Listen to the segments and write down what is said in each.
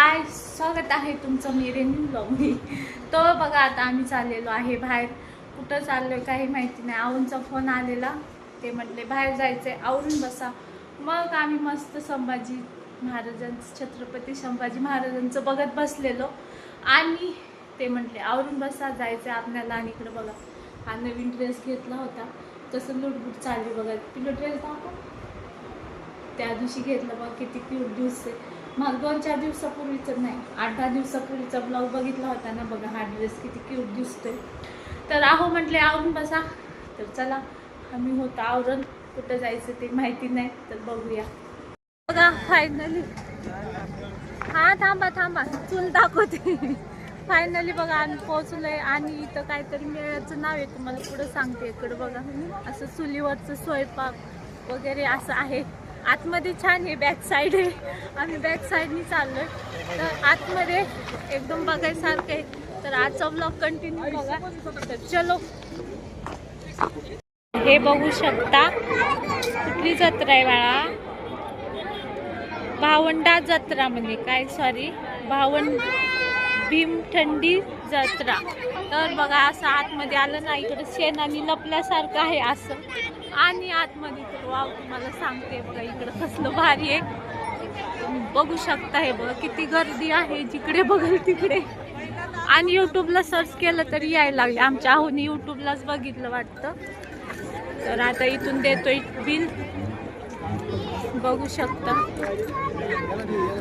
हाय स्वागत आहे तुमचं मी रेनी ब्लॉगमध्ये तो बघा आता आम्ही चाललेलो आहे बाहेर. कुठं चाललो आहे काही माहिती नाही. आऊंचा फोन आलेला. ते म्हटले बाहेर जायचं आहे आवरून बसा. मग आम्ही मस्त संभाजी महाराजांचं छत्रपती संभाजी महाराजांचं बघत बसलेलो. आणि ते म्हटले आवरून बसा जायचं आहे आपल्याला आणि इकडं बघा. हा नवीन ड्रेस घेतला होता. तसं लुटबुट चालली बघा. तुला ड्रेस दाखव. त्या दिवशी घेतलं बघ किती क्यूट दिवस आहे. मग दोन चार दिवसापूर्वीचं नाही आठ दहा दिवसापूर्वीचा ब्लॉग बघितला होता ना बघा हा ड्रेस किती क्यूट दिसतोय. तर आहो म्हटले आवरून बसा. तर चला आम्ही होतो आवरण कुठं जायचं ते माहिती नाही तर बघूया. बघा फायनली हा थांबा थांबा. चूल दाखवते. फायनली बघा आम्ही पोहोचलोय आणि इथं काहीतरी मेळ्याचं नाव आहे तुम्हाला पुढं सांगते. इकडं बघा. असं चुलीवरचं स्वयंपाक वगैरे असं आहे. आतमध्ये छान आहे बॅक साईड आहे. आम्ही बॅक साईडनी चाललो तर आतमध्ये एकदम बघायसारखं आहे. तर आजचा ब्लॉग कंटिन्यू बघा. तर चलो. हे बघू शकता कुठली जत्रा आहे बाळा. भावंडा जत्रा म्हणजे काय? सॉरी भावंड भीमथंडी जत्रा. तर बघा असं आतमध्ये आलं ना शेण शेणाने लपल्यासारखं आहे असं. आणि आतमध्ये तर वाव तुम्हाला सांगते बघा इकडं कसलं भारी आहे. बघू शकता हे बघा किती गर्दी आहे जिकडे बघल तिकडे. आणि यूट्यूबला सर्च केलं तरी यायला लागले. आमच्या आहोनी यूट्यूबलाच बघितलं वाटतं. तर आता इथून देतोय बिल. बघू शकता.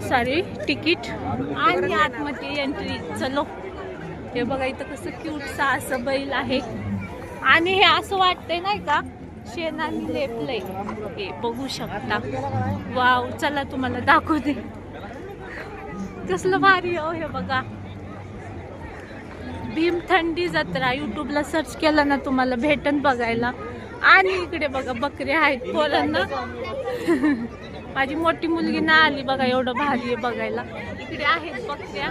सॉरी तिकीट आणि आतमध्ये एंट्री चलो. हे बघा इथं कसं क्यूटसा असं बैल आहे. आणि हे असं वाटतंय नाही का शेणाने लेपलंय हे बघू शकता. वाव चला तुम्हाला दाखवते. कसलं भारी हो हे बघा. भीमथंडी जत्रा युट्यूबला सर्च केलं ना तुम्हाला भेटन बघायला. आणि इकडे बघा बकरे आहेत पोरांना. माझी मोठी मुलगी ना आली बघा एवढं भारी आहे बघायला. इकडे आहेत बकऱ्या.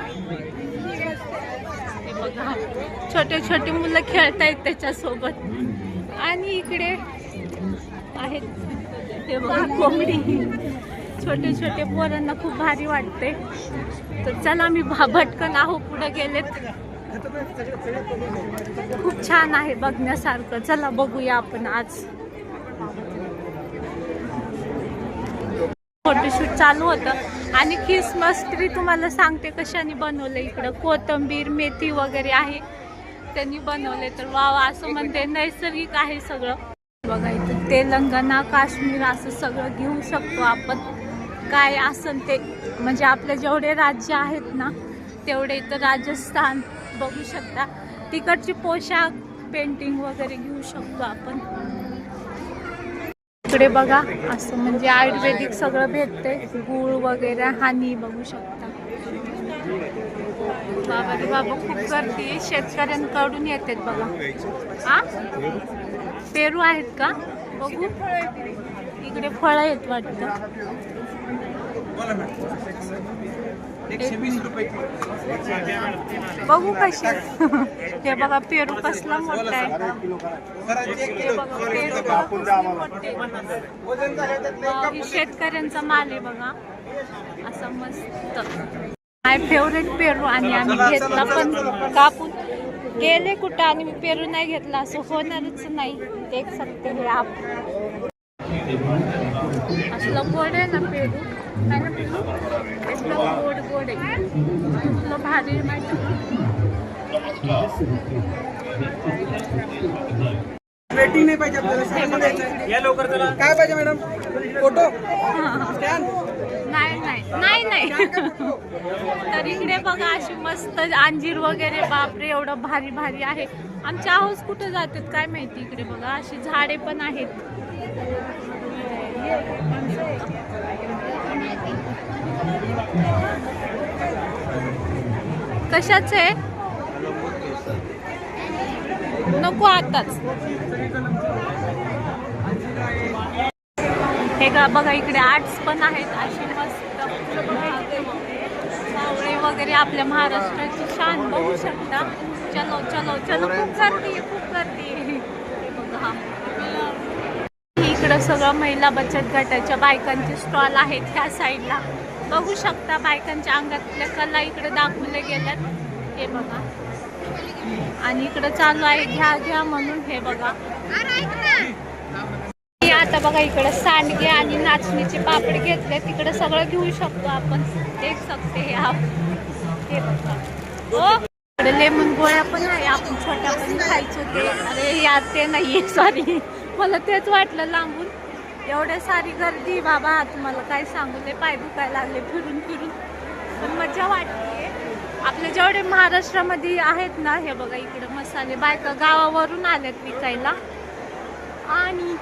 हे बघा. छोटे छोटे मुलं खेळतायत त्याच्यासोबत. आणि इकडे आहेत. हे बघा कोंबडी. छोटे छोटे पोरांना खूप भारी वाटते. तर चला मी भा- भटकन आहो पुढे गेलेत. खूप छान आहे बघण्यासारखं. चला बघूया आपण आज. फोटोशूट चालू होतं. आणि ख्रिसमस ट्री तुम्हाला सांगते कशाने बनवलं इकडं. कोथंबीर मेथी वगैरे आहे. त्यांनी बनवले तर वाव असं म्हणते नैसर्गिक आहे सगळं. बघा तेलंगणा काश्मीर असं सगळं घेऊ शकतो आपण. काय असन ते म्हणजे आपले जेवढे राज्य आहेत ना तेवढे इथं राजस्थान बघू शकता. तिकडची पोशाख पेंटिंग वगैरे घेऊ शकतो आपण. इकडे बघा असं म्हणजे आयुर्वेदिक सगळं भेटते गुळ वगैरे हानी बघू शकता. बाबा रे बाबा खूप गर्दी शेतकऱ्यांकडून येतात बघा. हा पेरू आहेत का? बघू. इकडे फळं आहेत वाटतं. बघू कशी हे बघा पेरू कसला मोठा आहे. शेतकऱ्यांचा माल आहे बघा. असा मस्त. माय फेवरेट पेरू आणि आम्ही घेतला पण कापून. गेले कुठं आणि मी पेरू नाही घेतला असं होणारच नाही. देख सकते हे आप असलं गोड आहे ना पेरू? आहे ना पेरू? गोड गोड आहे. भारी माहिती वेटिंग नाही पाहिजे आपल्याला. स्कॅन द्यायचं या लवकर चला. काय पाहिजे मॅडम फोटो नाही नाही. नाही नाही. तर इकडे बघा अशी मस्त अंजीर वगैरे बापरे एवढं भारी भारी आहे. आमच्या हाऊस कुठे जातात काय माहिती इकडे बघा? अशी झाडे पण आहेत. कशाच? आहे नको आताच. का बघा इकडे आर्ट्स पण आहेत. अशी मस्त सावळे वगैरे आपल्या महाराष्ट्राची शान बघू शकता. चलो चलो चलो खूप गर्दी खूप गर्दी. बघा. इकडं सगळं महिला बचत गटाच्या बायकांचे स्टॉल आहेत ह्या साईडला बघू शकता बायकांच्या अंगातल्या कला इकडे दाखवल्या गेल्यात. हे बघा. आणि इकडं चालू आहे घ्या घ्या म्हणून हे बघा. आता बघा इकडं सांडगे आणि नाचणीचे पापड घेतले. तिकडं सगळं घेऊ शकतो आपण. देख सकते हे हे बघा. हो लेमन गोळ्या पण आहे. आपण छोट्या पण खायचो ते. अरे यार ते नाहीये. सॉरी मला तेच वाटलं लांबून. एवढ्या सारी गर्दी. बाबा तुम्हाला काय सांगू? ते पाय दुखायला लागले फिरून फिरून. पण मजा वाटते आपले जेवढे महाराष्ट्रामध्ये आहेत ना हे बघा इकडे मसाले बायका गावावरून आल्यात विकायला. आणि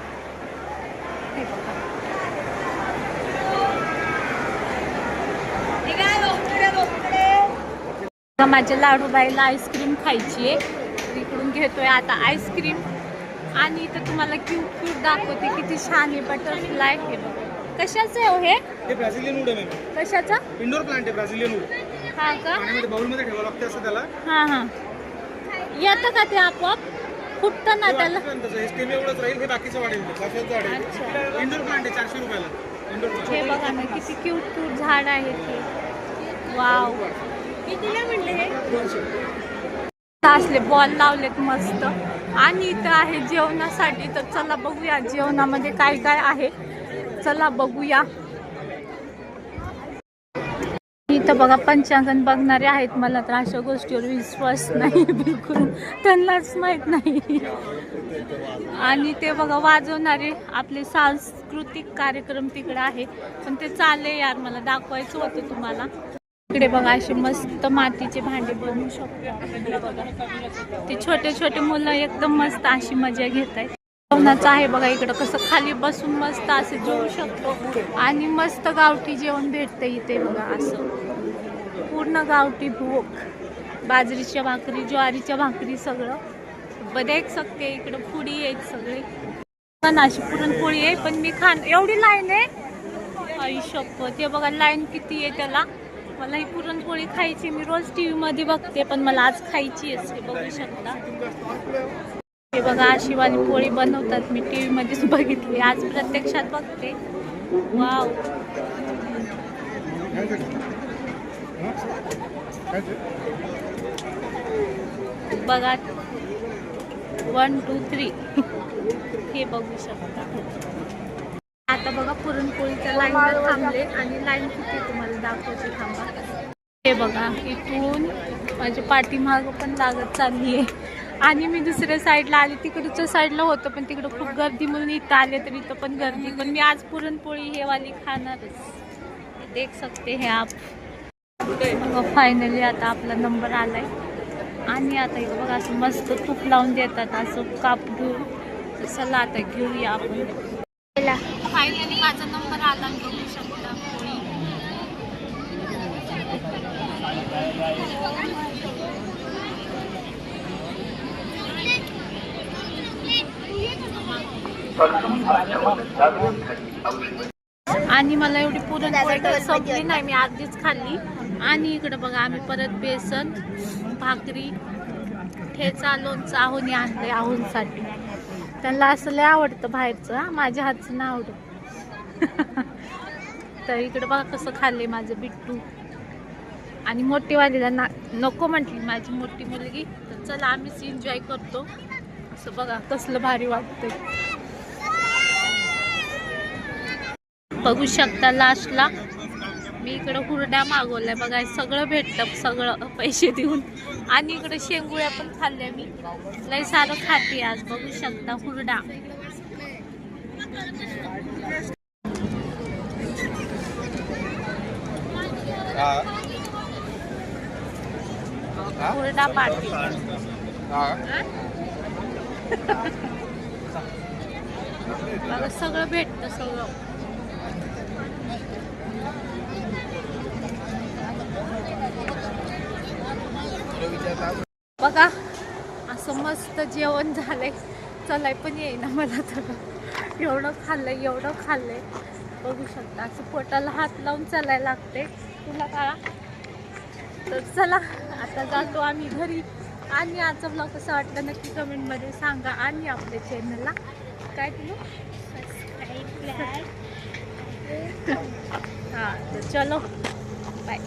माझ्या लाडूबाईला आईस्क्रीम खायची आहे. इकडून घेतोय आता आईस्क्रीम. आणि इथं तुम्हाला क्यूट क्यूट दाखवते किती छान आहे बटरफ्लाय हे बघा. कशाचं आहे हो हे? हे ब्राझिलियन वूड आहे मॅम कशाचा? इंडोर प्लांट आहे ब्राझिलियन वूड हा का? पाण्यामध्ये बाउलमध्ये ठेवावं लागतं असं त्याला. हा हा. येतं का ते आपोआप? फुटतं ना त्याला. स्टेम एवढंच राहील हे बाकीचं वाढेल. इंडोर प्लांट आहे चारशे रुपयाला. इंडोर हे बघा ना किती क्यूट क्यूट झाड आहे ते. वाव कितीला म्हणले हे? असले बॉल लावलेत मस्त. आणि इथं आहे जेवणासाठी तर चला बघूया जेवणामध्ये काय काय आहे. चला बघूया. तर बघा पंचांगण बघणारे आहेत मला तर अशा गोष्टीवर विश्वास नाही बिलकुल. त्यांनाच माहीत नाही. आणि ते बघा वाजवणारे आपले सांस्कृतिक कार्यक्रम तिकडे आहे. पण ते चालले यार मला दाखवायचं होतं तुम्हाला. इकडे बघा असे मस्त मातीचे भांडे बनवू शकतो ते छोटे छोटे मुलं एकदम मस्त अशी मजा घेत आहेत. जेवणाचं आहे बघा इकडं कसं खाली बसून मस्त असे जेवू शकतो. आणि मस्त गावठी जेवण भेटतं इथे बघा असं. पूर्ण गावठी भूक बाजरीच्या भाकरी ज्वारीच्या भाकरी सगळं. बदेक देख सकते इकडं पुडी आहेत सगळे. पण अशी पुरणपोळी आहे पण मी खान एवढी लाईन आहे. आई ते बघा लाईन किती आहे त्याला. मला ही पुरणपोळी खायची मी रोज टी व्हीमध्ये बघते पण मला आज खायची असते बघू शकता. हे बघा अशीवाली पोळी बनवतात मी टी व्हीमध्येच बघितली आज प्रत्यक्षात बघते. वाव. बघा. वन टू थ्री हे बघू शकता. आता बघा पुरणपोळीच्या लाईनवर थांबले आणि लाईन किती तुम्हाला दाखवते थांबा. हे बघा इथून माझी पाठीमाग पण लागत चालली आहे आणि मी दुसऱ्या साईडला आले. तिकडच्या साईडला होतं पण तिकडं खूप गर्दी म्हणून इथं आले तर इथं पण गर्दी. पण मी आज पुरणपोळी हे वाली खाणारच. देख सकते हे आप. फायनली आता आपला नंबर आलाय. आणि आता इथं बघा असं मस्त तूप लावून देतात असं काप घेऊन. चला आता घेऊया आपण. फायनली माझा नंबर आला आणि बघू शकता आणि मला एवढी पुरण संपली नाही मी आधीच खाल्ली. आणि इकडं बघा आम्ही परत बेसन भाकरी ठेचा लोणचं आहोनी आणलंय आहोंसाठी त्यांना असं लय आवडतं बाहेरचं हा, माझ्या हातचं नाही आवडत. तर इकडं बघा कसं खाल्ले माझं बिट्टू. आणि मोठीवालीला ना नको म्हटली माझी मोठी मुलगी तर चला आम्हीच एन्जॉय करतो. असं बघा कसलं भारी वाटतं बघू शकता लास्टला मी इकडं हुरड्या मागवल्या. बघा सगळं भेटतं सगळं पैसे देऊन. आणि इकडे शेंगुळ्या पण खाल्ल्या मी. लय सारं खाते आज बघू शकता हुरडा. हुरडा पार्टी. बघा सगळं भेटतं सगळं. बघा असं मस्त जेवण झालंय. चलाय पण येईना मला तर. एवढं खाल्लंय एवढं खाल्लंय. बघू शकता असं पोटाला हात लावून चालायला लागते तुला का? तर चला आता जातो आम्ही घरी. आणि आजचा ब्लॉग कसा वाटला नक्की कमेंटमध्ये सांगा. आणि आपल्या चॅनलला काय तुला? हां तर चलो. बाय